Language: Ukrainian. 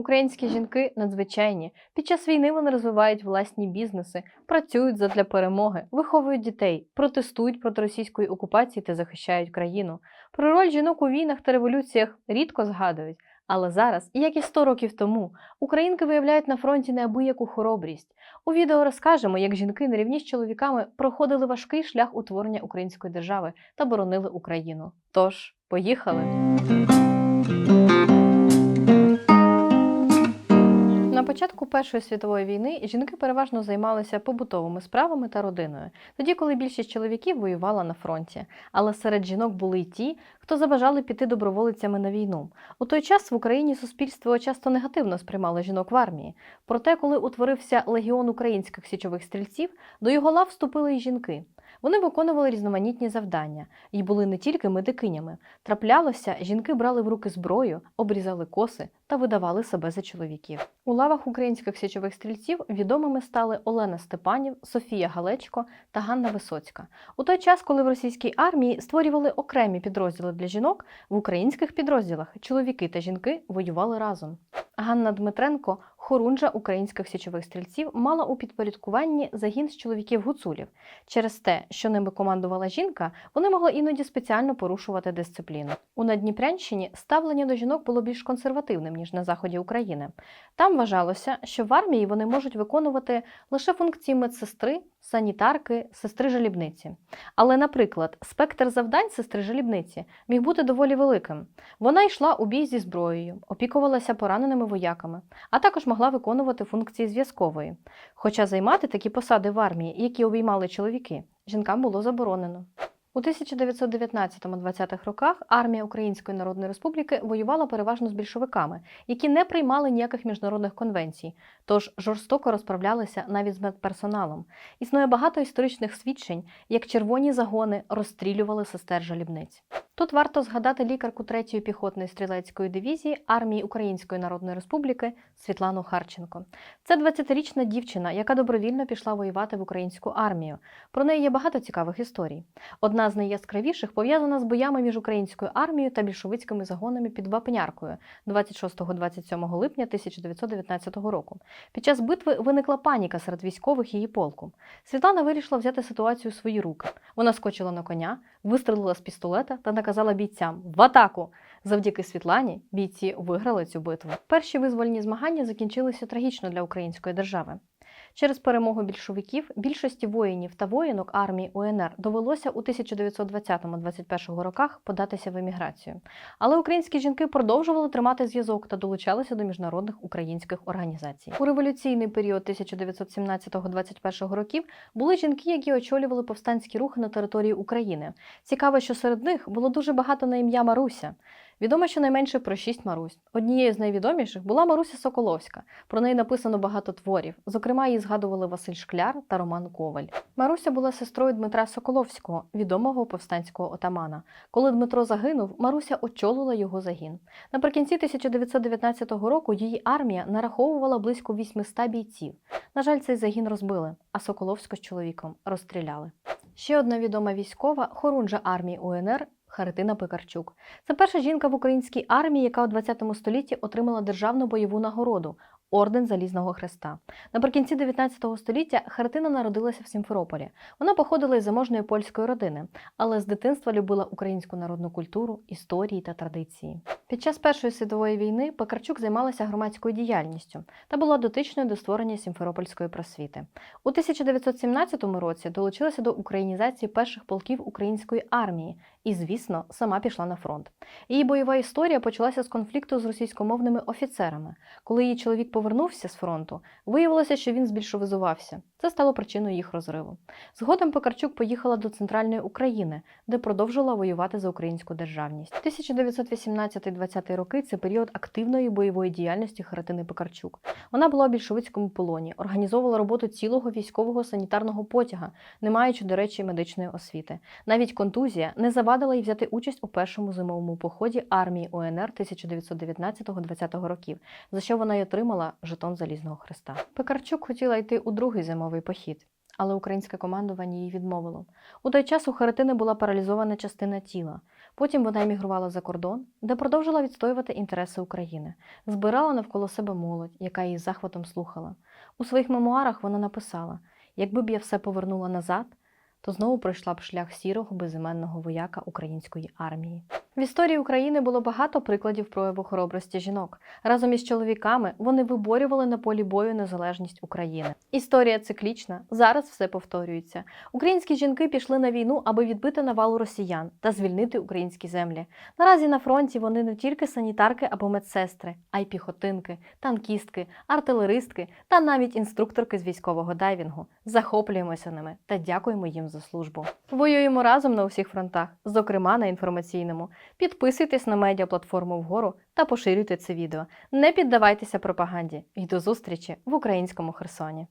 Українські жінки надзвичайні. Під час війни вони розвивають власні бізнеси, працюють задля перемоги, виховують дітей, протестують проти російської окупації та захищають країну. Про роль жінок у війнах та революціях рідко згадують. Але зараз, як і 100 років тому, українки виявляють на фронті неабияку хоробрість. У відео розкажемо, як жінки на рівні з чоловіками проходили важкий шлях утворення української держави та боронили Україну. Тож, поїхали! На початку Першої світової війни жінки переважно займалися побутовими справами та родиною, тоді коли більшість чоловіків воювала на фронті. Але серед жінок були й ті, хто забажали піти доброволицями на війну. У той час в Україні суспільство часто негативно сприймало жінок в армії. Проте, коли утворився легіон українських січових стрільців, до його лав вступили й жінки. Вони виконували різноманітні завдання і були не тільки медикинями. Траплялося, жінки брали в руки зброю, обрізали коси та видавали себе за чоловіків. У лавах українських січових стрільців відомими стали Олена Степанів, Софія Галечко та Ганна Висоцька. У той час, коли в російській армії створювали окремі підрозділи для жінок, в українських підрозділах чоловіки та жінки воювали разом. Ганна Дмитренко, хорунжа українських січових стрільців, мала у підпорядкуванні загін з чоловіків гуцулів. Через те, що ними командувала жінка, вони могли іноді спеціально порушувати дисципліну. У Надніпрянщині ставлення до жінок було більш консервативним ніж на заході України. Там вважалося, що в армії вони можуть виконувати лише функції медсестри, санітарки, сестри жалібниці. Але, наприклад, спектр завдань сестри жалібниці міг бути доволі великим. Вона йшла у бій зі зброєю, опікувалася пораненими вояками, а також могла виконувати функції зв'язкової. Хоча займати такі посади в армії, які обіймали чоловіки, жінкам було заборонено. У 1919-20-х роках армія Української Народної Республіки воювала переважно з більшовиками, які не приймали ніяких міжнародних конвенцій, тож жорстоко розправлялися навіть з медперсоналом. Існує багато історичних свідчень, як червоні загони розстрілювали сестер жалібниць. Тут варто згадати лікарку 3-ї піхотної стрілецької дивізії армії Української Народної Республіки Світлану Харченко. Це 20-річна дівчина, яка добровільно пішла воювати в українську армію. Про неї є багато цікавих історій. Одна з найяскравіших пов'язана з боями між українською армією та більшовицькими загонами під Вапняркою 26-27 липня 1919 року. Під час битви виникла паніка серед військових її полку. Світлана вирішила взяти ситуацію у свої руки. Вона скочила на коня, вистрелила з пістолета та наказала бійцям в атаку. Завдяки Світлані бійці виграли цю битву. Перші визвольні змагання закінчилися трагічно для української держави. Через перемогу більшовиків більшості воїнів та воїнок армії УНР довелося у 1920-21 роках податися в еміграцію. Але українські жінки продовжували тримати зв'язок та долучалися до міжнародних українських організацій. У революційний період 1917-21 років були жінки, які очолювали повстанські рухи на території України. Цікаво, що серед них було дуже багато на ім'я Маруся. Відомо щонайменше про шість Марусь. Однією з найвідоміших була Маруся Соколовська. Про неї написано багато творів. Зокрема, її згадували Василь Шкляр та Роман Коваль. Маруся була сестрою Дмитра Соколовського, відомого повстанського отамана. Коли Дмитро загинув, Маруся очолила його загін. Наприкінці 1919 року її армія нараховувала близько 800 бійців. На жаль, цей загін розбили, а Соколовську з чоловіком розстріляли. Ще одна відома військова хорунжа армії УНР Харитина Пекарчук. Це перша жінка в українській армії, яка у 20 столітті отримала державну бойову нагороду Орден Залізного Хреста. Наприкінці 19 століття Харитина народилася в Сімферополі. Вона походила із заможної польської родини, але з дитинства любила українську народну культуру, історії та традиції. Під час Першої світової війни Пекарчук займалася громадською діяльністю та була дотичною до створення Сімферопольської просвіти. У 1917 році долучилася до українізації перших полків української армії і, звісно, сама пішла на фронт. Її бойова історія почалася з конфлікту з російськомовними офіцерами. Коли її чоловік повернувся з фронту, виявилося, що він збільшовизувався. Це стало причиною їх розриву. Згодом Пекарчук поїхала до центральної України, де продовжила воювати за українську державність. 1918-20 роки це період активної бойової діяльності Харитини Пекарчук. Вона була у більшовицькому полоні, організовувала роботу цілого військового санітарного потяга, не маючи, до речі, медичної освіти. Навіть контузія не завадила їй взяти участь у першому зимовому поході армії УНР 1919-20 років, за що вона й отримала жетон Залізного Хреста. Пекарчук хотіла йти у другий зимовий похід. Але українське командування їй відмовило. У той час у Харитини була паралізована частина тіла. Потім вона емігрувала за кордон, де продовжила відстоювати інтереси України, збирала навколо себе молодь, яка її захватом слухала. У своїх мемуарах вона написала: якби б я все повернула назад, то знову пройшла б шлях сірого безіменного вояка української армії. В історії України було багато прикладів прояву хоробрості жінок. Разом із чоловіками вони виборювали на полі бою незалежність України. Історія циклічна. Зараз все повторюється. Українські жінки пішли на війну, аби відбити навалу росіян та звільнити українські землі. Наразі на фронті вони не тільки санітарки або медсестри, а й піхотинки, танкістки, артилеристки та навіть інструкторки з військового дайвінгу. Захоплюємося ними та дякуємо їм за службу. Воюємо разом на усіх фронтах, зокрема на інформаційному. Підписуйтесь на медіаплатформу вгору та поширюйте це відео. Не піддавайтеся пропаганді. І до зустрічі в українському Херсоні.